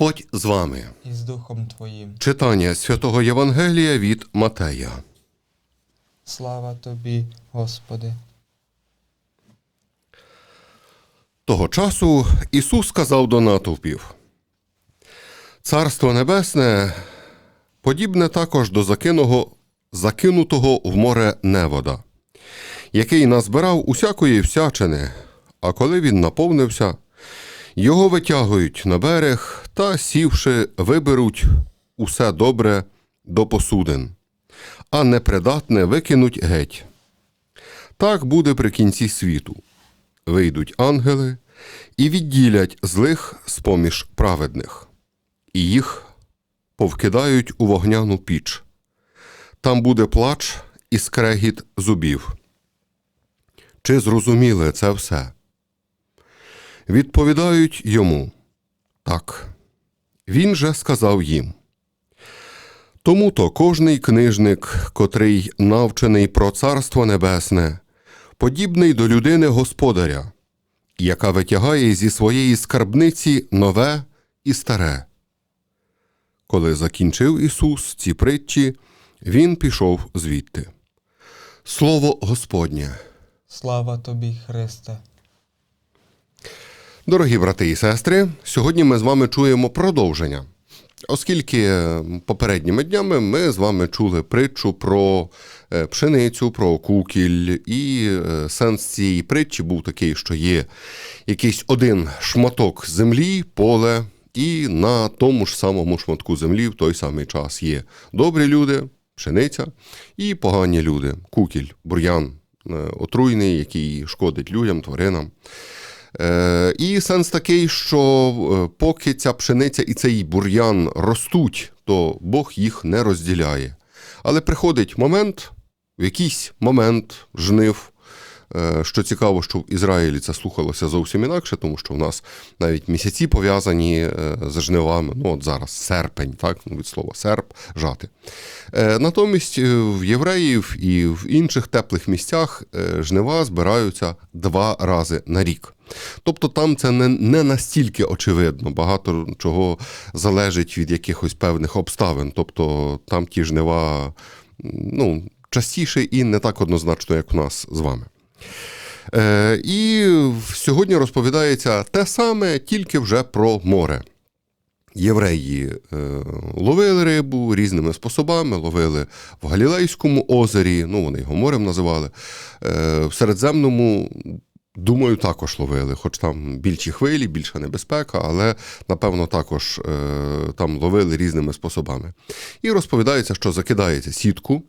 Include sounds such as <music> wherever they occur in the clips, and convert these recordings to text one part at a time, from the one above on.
Господь з вами. і з Духом Твоїм. Читання святого Євангелія від Матея. Слава Тобі, Господи. Того часу Ісус сказав до натовпів: Царство Небесне подібне також до закиного, закинутого в море невода, який назбирав усякої всячини, а коли він наповнився, його витягують на берег та, сівши, виберуть усе добре до посудин, а непридатне викинуть геть. Так буде при кінці світу вийдуть ангели і відділять злих з поміж праведних, і їх повкидають у вогняну піч. Там буде плач і скрегіт зубів. Чи зрозуміли це все? Відповідають йому так. Він же сказав їм. Тому то кожний книжник, котрий навчений про Царство Небесне, подібний до людини господаря, яка витягає зі своєї скарбниці нове і старе. Коли закінчив Ісус ці притчі, Він пішов звідти. Слово Господнє. Слава Тобі, Христе. Дорогі брати і сестри, сьогодні ми з вами чуємо продовження. Оскільки е, попередніми днями ми з вами чули притчу про е, пшеницю, про кукіль, і е, сенс цієї притчі був такий, що є якийсь один шматок землі, поле, і на тому ж самому шматку землі в той самий час є добрі люди, пшениця, і погані люди, кукіль, бур'ян отруйний, який шкодить людям, тваринам. Е, і сенс такий, що е, поки ця пшениця і цей бур'ян ростуть, то Бог їх не розділяє. Але приходить момент, в якийсь момент жнив. Е, Що цікаво, що в Ізраїлі це слухалося зовсім інакше, тому що в нас навіть місяці пов'язані з жнивами. Ну, от зараз серпень, так, ну, від слова серп, жати. Натомість в євреїв і в інших теплих місцях жнива збираються два рази на рік. Тобто там це не, не настільки очевидно, багато чого залежить від якихось певних обставин. Тобто там ті жнива ну, частіше і не так однозначно, як у нас з вами. Е, і сьогодні розповідається те саме, тільки вже про море. Євреї е, ловили рибу різними способами, ловили в Галілейському озері, ну вони його морем називали. Е, в Середземному, думаю, також ловили, хоч там більші хвилі, більша небезпека, але напевно також е, там ловили різними способами. І розповідається, що закидається сітку.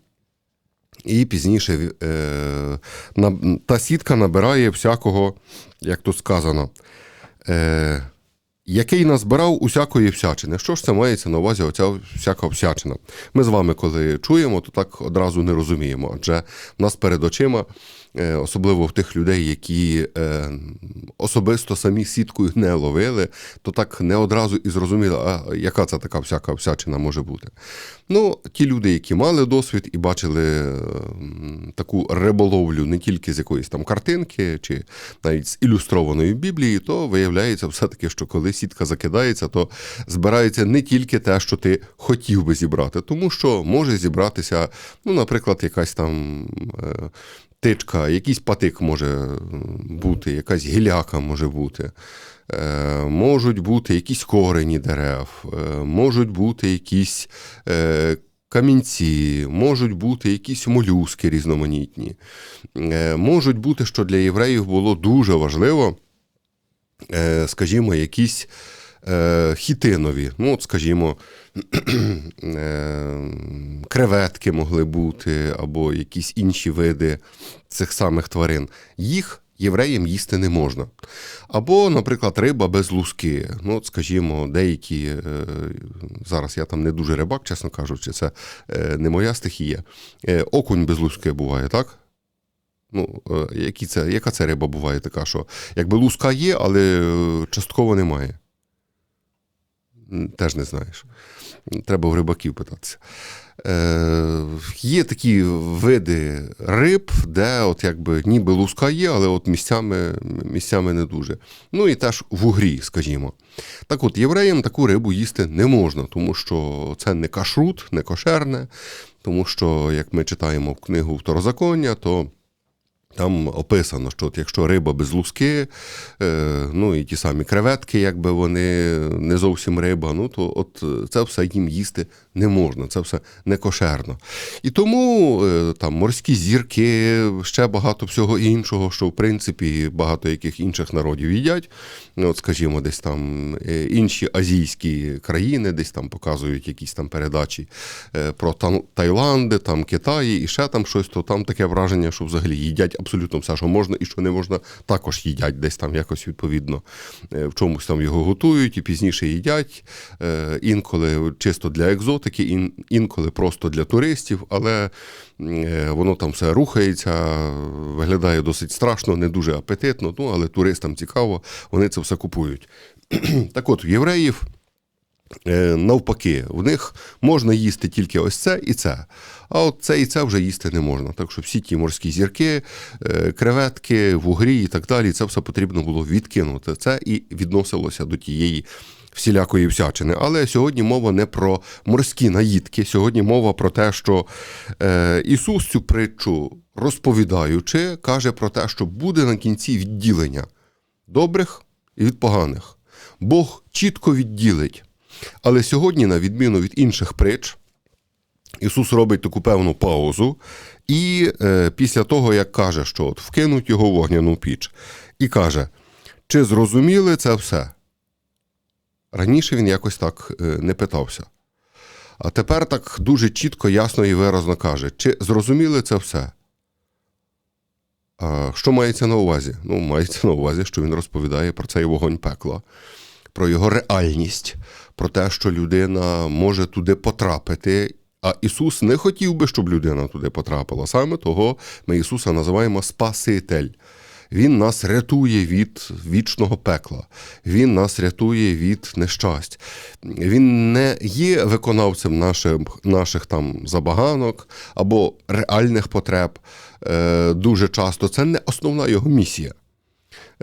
І пізніше е, та сітка набирає всякого, як тут сказано, е, який назбирав усякої всячини. Що ж це мається на увазі оця всяка всячина? Ми з вами, коли чуємо, то так одразу не розуміємо. Адже в нас перед очима, особливо в тих людей, які е, особисто самі сіткою не ловили, то так не одразу і зрозуміли, а яка це така всяка всячина може бути. Ну, ті люди, які мали досвід і бачили е, таку риболовлю не тільки з якоїсь там картинки чи навіть з ілюстрованої Біблії, то виявляється все-таки, що коли сітка закидається, то збирається не тільки те, що ти хотів би зібрати, тому що може зібратися, ну, наприклад, якась там. Е, Тичка, якийсь патик може бути, якась гіляка може бути, е, можуть бути якісь корені дерев, е, можуть бути якісь е, камінці, можуть бути якісь молюски різноманітні. Е, можуть бути, що для євреїв було дуже важливо, е, скажімо, якісь е, хітинові, ну, от, скажімо, <clears throat> е, креветки могли бути, або якісь інші види цих самих тварин. Їх євреям їсти не можна. Або, наприклад, риба без луски. Ну, от, скажімо, деякі, е, зараз я там не дуже рибак, чесно кажучи, це е, не моя стихія. Е, окунь без луски буває, так? Ну, е, які це, яка це риба буває така, що якби луска є, але е, частково немає. Теж не знаєш. Треба в рибаків питатися. Е, є такі види риб, де от якби ніби луска є, але от місцями, місцями не дуже. Ну і теж в угрі, скажімо. Так от, євреям таку рибу їсти не можна, тому що це не кашрут, не кошерне, тому що, як ми читаємо книгу Второзаконня, то там описано, що от якщо риба без луски, е, ну і ті самі креветки, якби вони не зовсім риба, ну то от е, це все їм їсти не можна, це все не кошерно. І тому е, там морські зірки, ще багато всього іншого, що в принципі багато яких інших народів їдять. Ну, От, скажімо, десь там інші азійські країни, десь там показують якісь там передачі про Таїланди, там Китаї і ще там щось, то там таке враження, що взагалі їдять абсолютно все, що можна і що не можна, також їдять десь там якось відповідно. Е, В чомусь там його готують і пізніше їдять. Е, Інколи чисто для екзотики, інколи просто для туристів, але е, воно там все рухається, виглядає досить страшно, не дуже апетитно, ну але туристам цікаво, вони це все купують. <clears throat> так от, в євреїв. Е, Навпаки, в них можна їсти тільки ось це і це. А от це і це вже їсти не можна. Так що всі ті морські зірки, е, креветки, вугрі і так далі, це все потрібно було відкинути. Це і відносилося до тієї всілякої всячини. Але сьогодні мова не про морські наїдки. Сьогодні мова про те, що е, Ісус цю притчу розповідаючи, каже про те, що буде на кінці відділення добрих і від поганих. Бог чітко відділить. Але сьогодні, на відміну від інших притч, Ісус робить таку певну паузу, і е, після того, як каже, що от вкинуть його в вогняну піч, і каже: чи зрозуміли це все? Раніше він якось так е, не питався. А тепер так дуже чітко, ясно і виразно каже: чи зрозуміли це все? А, що мається на увазі? Ну, мається на увазі, що він розповідає про цей вогонь пекла, про його реальність, про те, що людина може туди потрапити. А Ісус не хотів би, щоб людина туди потрапила. Саме того ми Ісуса називаємо Спаситель. Він нас рятує від вічного пекла, Він нас рятує від нещасть. Він не є виконавцем наших, наших там забаганок або реальних потреб. Е, Дуже часто це не основна його місія.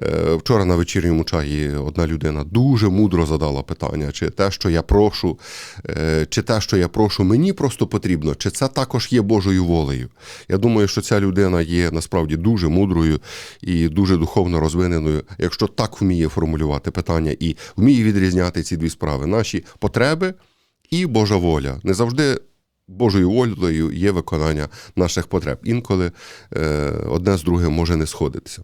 Е, Вчора на вечірньому чаї одна людина дуже мудро задала питання, чи те, що я прошу, е, чи те, що я прошу, мені просто потрібно, чи це також є Божою волею. Я думаю, що ця людина є насправді дуже мудрою і дуже духовно розвиненою, якщо так вміє формулювати питання і вміє відрізняти ці дві справи: наші потреби і Божа воля. Не завжди. Божою волею є виконання наших потреб. Інколи е, одне з другим може не сходитися.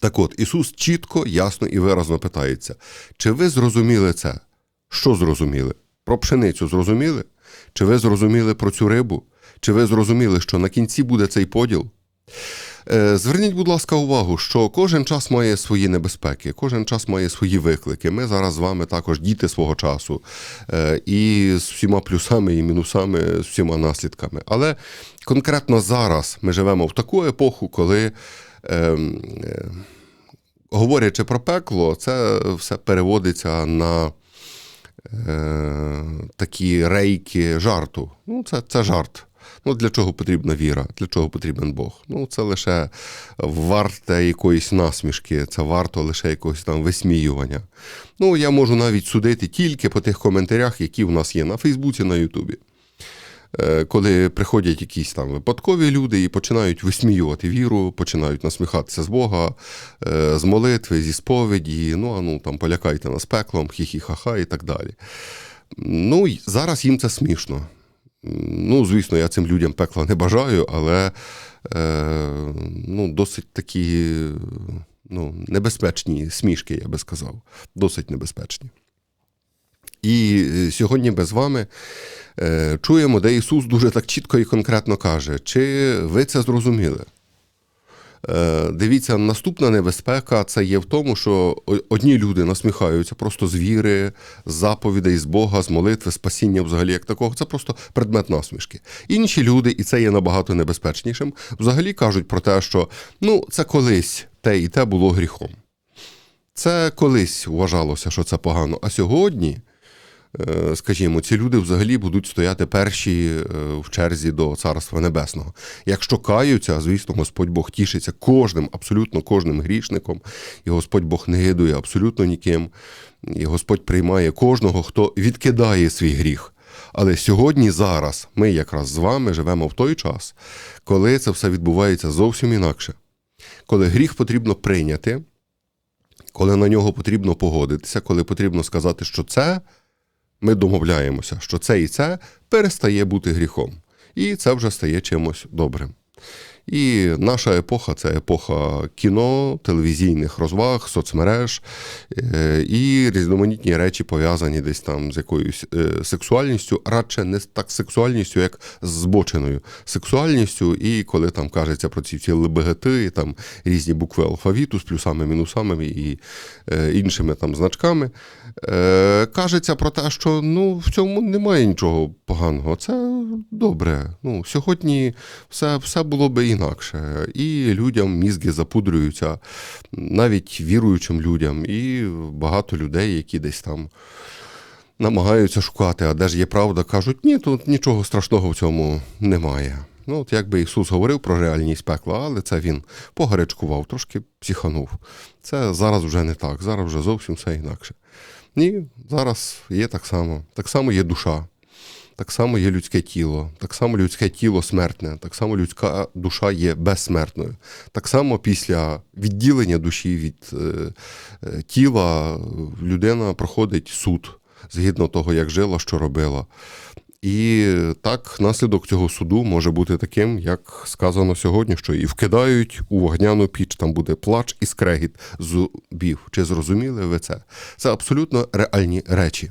Так от, Ісус чітко, ясно і виразно питається: чи ви зрозуміли це? Що зрозуміли? Про пшеницю зрозуміли? Чи ви зрозуміли про цю рибу? Чи ви зрозуміли, що на кінці буде цей поділ? Е, Зверніть, будь ласка, увагу, що кожен час має свої небезпеки, кожен час має свої виклики. Ми зараз з вами також діти свого часу, е, і з всіма плюсами і мінусами, з всіма наслідками. Але конкретно зараз ми живемо в таку епоху, коли. Ем, е, Говорячи про пекло, це все переводиться на е, такі рейки жарту. Ну, це, це жарт. Ну, для чого потрібна віра? Для чого потрібен Бог? Ну, це лише варте якоїсь насмішки, це варто лише якогось там висміювання. Ну, я можу навіть судити тільки по тих коментарях, які в нас є на Фейсбуці, на Ютубі. Е, Коли приходять якісь там випадкові люди і починають висміювати віру, починають насміхатися з Бога, е, з молитви, зі сповіді, ну а ну там полякайте нас пеклом, хі-хі-ха-ха і так далі. Ну, зараз їм це смішно. Ну, звісно, я цим людям пекла не бажаю, але е, ну, досить такі ну, небезпечні смішки, я би сказав. Досить небезпечні. І е, сьогодні ми з вами чуємо, де Ісус дуже так чітко і конкретно каже, чи ви це зрозуміли? Е, Дивіться, наступна небезпека це є в тому, що одні люди насміхаються просто з віри, з заповідей, з Бога, з молитви, спасіння взагалі як такого. Це просто предмет насмішки. Інші люди, і це є набагато небезпечнішим, взагалі кажуть про те, що ну, це колись те і те було гріхом. Це колись вважалося, що це погано. А сьогодні е, скажімо, ці люди взагалі будуть стояти перші е, в черзі до Царства Небесного. Якщо каються, звісно, Господь Бог тішиться кожним, абсолютно кожним грішником, і Господь Бог не гидує абсолютно ніким. І Господь приймає кожного, хто відкидає свій гріх. Але сьогодні, зараз, ми якраз з вами живемо в той час, коли це все відбувається зовсім інакше. Коли гріх потрібно прийняти, коли на нього потрібно погодитися, коли потрібно сказати, що це ми домовляємося, що це і це перестає бути гріхом. І це вже стає чимось добрим. І наша епоха це епоха кіно, телевізійних розваг, соцмереж е, і різноманітні речі пов'язані десь там з якоюсь е, сексуальністю, радше не так сексуальністю, як з збоченою сексуальністю, і коли там кажеться про ці всі ЛБГТ, і там різні букви алфавіту з плюсами, мінусами і е, іншими там значками, кажеться про те, що ну, в цьому немає нічого поганого. Це добре. Ну, сьогодні все, все було би інакше. І людям мізки запудрюються, навіть віруючим людям, і багато людей, які десь там намагаються шукати, а де ж є правда, кажуть, ні, тут нічого страшного в цьому немає. Ну, от якби Ісус говорив про реальність пекла, але це він погарячкував, трошки психанув. Це зараз вже не так, зараз вже зовсім все інакше. Ні, зараз є так само. Так само є душа, так само є людське тіло, так само людське тіло смертне, так само людська душа є безсмертною. Так само після відділення душі від е, е, тіла людина проходить суд згідно того, як жила, що робила. І так, наслідок цього суду може бути таким, як сказано сьогодні, що і вкидають у вогняну піч, там буде плач і скрегіт зубів. Чи зрозуміли ви це? Це абсолютно реальні речі.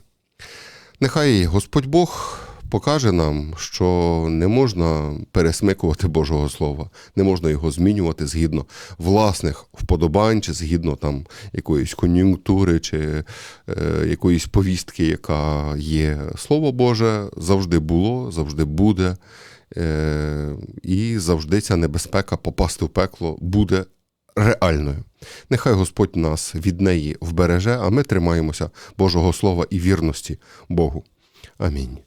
Нехай Господь Бог покаже нам, що не можна пересмикувати Божого Слова, не можна його змінювати згідно власних вподобань, чи згідно там якоїсь кон'юнктури, чи е, якоїсь повістки, яка є. Слово Боже завжди було, завжди буде, е, і завжди ця небезпека попасти в пекло буде реальною. Нехай Господь нас від неї вбереже, а ми тримаємося Божого Слова і вірності Богу. Амінь.